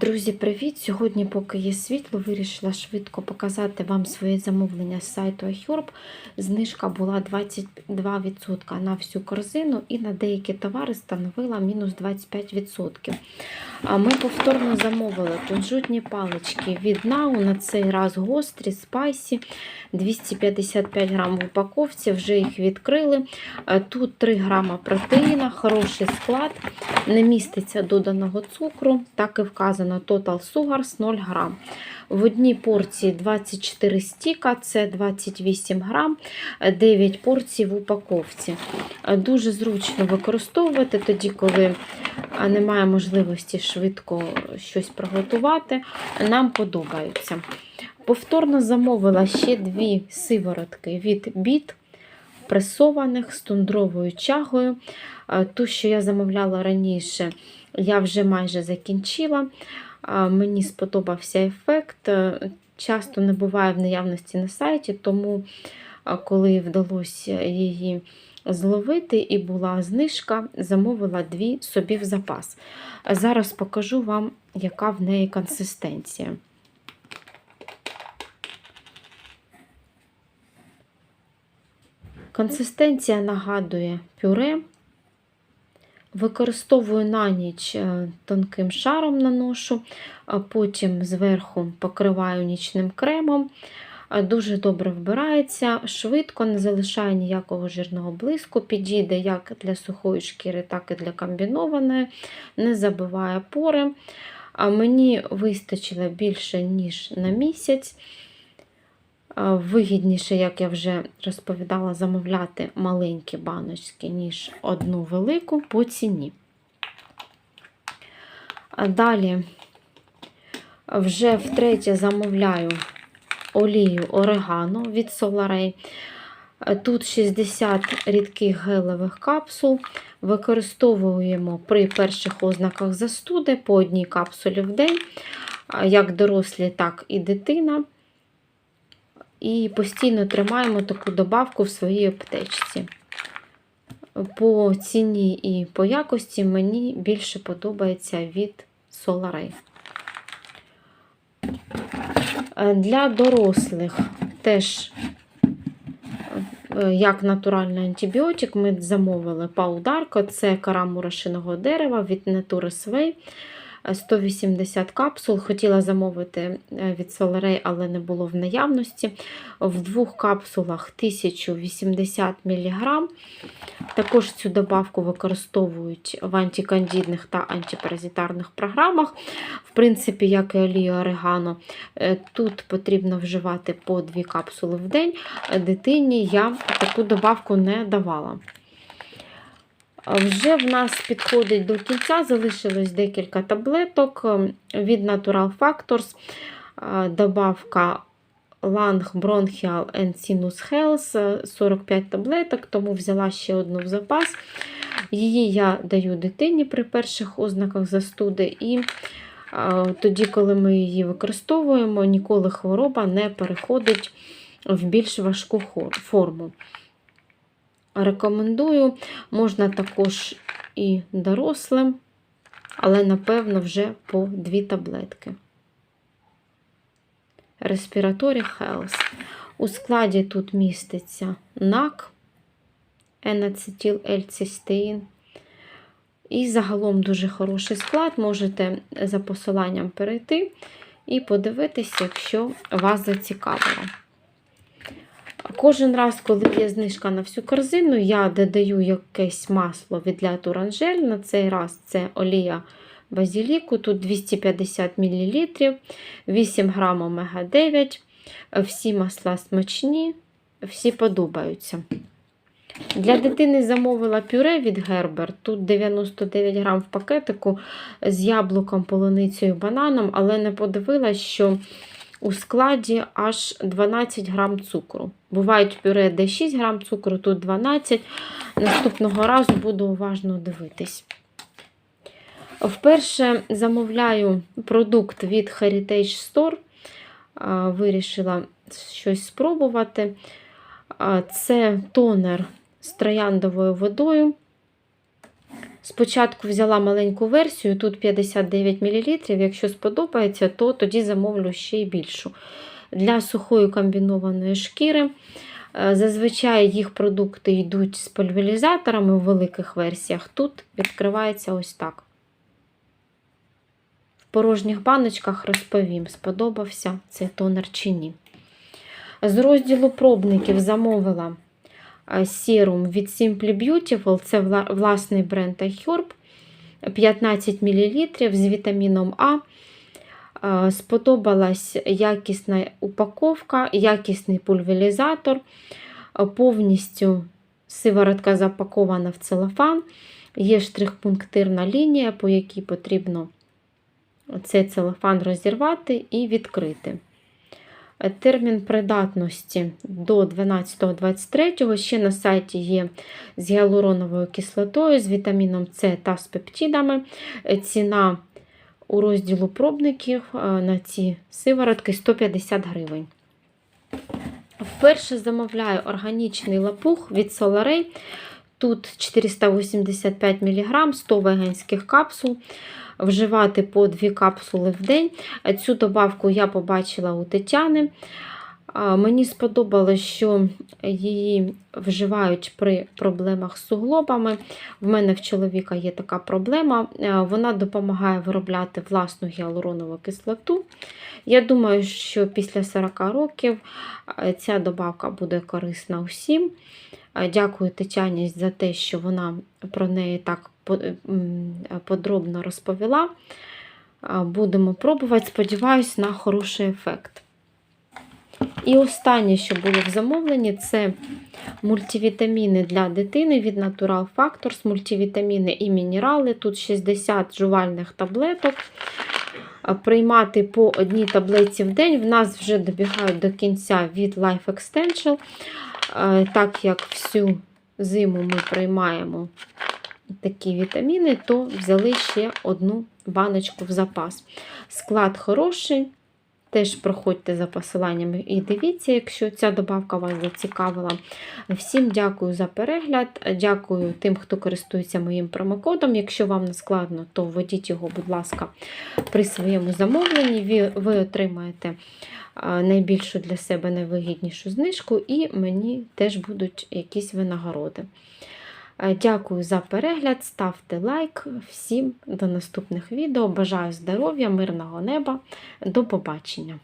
Друзі, привіт! Сьогодні, поки є світло, вирішила швидко показати вам своє замовлення з сайту iHerb. Знижка була 22% на всю корзину і на деякі товари становила мінус 25%. А Ми повторно замовили кунжутні палички від Now, на цей раз гострі, спайсі, 255 грам в упаковці, вже їх відкрили. Е, Тут 3 грама протеїна, хороший склад, не міститься доданого цукру, так і вказано Total Sugars 0 грам. В одній порції 24 стіка, це 28 грам, 9 порцій в упаковці. Дуже зручно використовувати тоді, коли немає можливості швидко щось приготувати. Нам подобаються. Повторно замовила ще дві сиворотки від біт, пресованих з тундровою чагою. Ту, що я замовляла раніше, я вже майже закінчила. Мені сподобався ефект. Е, Часто не буває в наявності на сайті, тому коли вдалося її зловити і була знижка, замовила дві собі в запас. Зараз покажу вам, яка в неї консистенція. Консистенція нагадує пюре. Використовую на ніч е, тонким шаром наношу, потім зверху покриваю нічним кремом. Е, Дуже добре вбирається, швидко, не залишає ніякого жирного блиску, підійде як для сухої шкіри, так і для комбінованої, не забиває пори. Мені вистачило більше, ніж на місяць. Вигідніше, як я вже розповідала, замовляти маленькі баночки, ніж одну велику по ціні. Далі вже втретє замовляю олію орегано від Solaray. Тут 60 рідких гелевих капсул. Використовуємо при перших ознаках застуди по одній капсулі в день, як дорослі, так і дитина. І постійно тримаємо таку добавку в своїй аптечці. По ціні і по якості мені більше подобається від. Е, Для дорослих теж, е, як натуральний антибіотик, ми замовили паударко, це кора мурашиного дерева від Natura Sway. 180 капсул. Хотіла замовити е, від Solaray, але не було в наявності. В двох капсулах 1080 мг. Також цю добавку використовують в антикандідних та антипаразитарних програмах. В принципі, як і олія орегано, Е, тут потрібно вживати по 2 капсули в день. Дитині я таку добавку не давала. Вже в нас підходить до кінця, залишилось декілька таблеток від Natural Factors. Добавка Lang Bronchial and Sinus Health 45 таблеток, тому взяла ще одну в запас. Її я даю дитині при перших ознаках застуди. І тоді, коли ми її використовуємо, ніколи хвороба не переходить в більш важку форму. Рекомендую, можна також і дорослим, але, напевно, вже по дві таблетки. Respiratory Health. У складі тут міститься НАК, енацетил ельцистеїн. І загалом дуже хороший склад. Можете за посиланням перейти і подивитися, якщо вас зацікавило. Кожен раз, коли є знижка на всю корзину, я додаю якесь масло від Ля Туранжель. На цей раз це олія базіліку, тут 250 мл, 8 грам омега-9. Всі масла смачні, всі подобаються. Для дитини замовила пюре від Гербер. Тут 99 грам в пакетику з яблуком, полуницею, бананом, але не подивилась, що у складі аж 12 грам цукру. Бувають пюре, де 6 грам цукру, тут 12. Наступного разу буду уважно дивитись. Вперше замовляю продукт від Heritage Store. Вирішила щось спробувати. Це тонер з трояндовою водою. Спочатку взяла маленьку версію, тут 59 мл. Якщо сподобається, то тоді замовлю ще й більшу. Для сухої комбінованої шкіри. е, Зазвичай їх продукти йдуть з пульверізаторами у великих версіях. Тут відкривається ось так. В порожніх баночках розповім, сподобався цей тонер чи ні. З розділу пробників замовила е, серум від Simply Beautiful, це власний бренд iHerb, 15 мл з вітаміном А. Е, Сподобалась якісна упаковка, якісний пульверізатор, е, повністю сиворотка запакована в целофан. Є штрих-пунктирна лінія, по якій потрібно цей целофан розірвати і відкрити. Е, Термін придатності до 12.23. Ще на сайті є з гіалуроновою кислотою, з вітаміном С та з пептидами. Е, Ціна у розділу пробників е, на ці сиворотки 150 гривень. Вперше замовляю органічний лапух від Solarey. Тут 485 мг, 100 веганських капсул. Вживати по 2 капсули в день. Цю добавку я побачила у Тетяни. Мені сподобалось, що її вживають при проблемах з суглобами. В мене в чоловіка є така проблема. Е, Вона допомагає виробляти власну гіалуронову кислоту. Я думаю, що після 40 років е, ця добавка буде корисна усім. Е, Дякую Тетяні за те, що вона про неї так подробно розповіла. Будемо пробувати, сподіваюся на хороший ефект. І останнє, що було в замовленні, це мультивітаміни для дитини від Natural Factors, мультивітаміни і мінерали. Тут 60 жувальних таблеток. Приймати по одній таблетці в день. В нас вже добігають до кінця від Life Extension. Так як всю зиму ми приймаємо такі вітаміни, то взяли ще одну баночку в запас. Склад хороший. Теж проходьте за посиланнями і дивіться, якщо ця добавка вас зацікавила. Всім дякую за перегляд. Дякую тим, хто користується моїм промокодом. Якщо вам не складно, то введіть його, будь ласка, при своєму замовленні. Ви, ви отримаєте найбільшу для себе найвигіднішу знижку, і мені теж будуть якісь винагороди. Е, Дякую за перегляд, ставте лайк. Всім до наступних відео. Бажаю здоров'я, мирного неба. До побачення!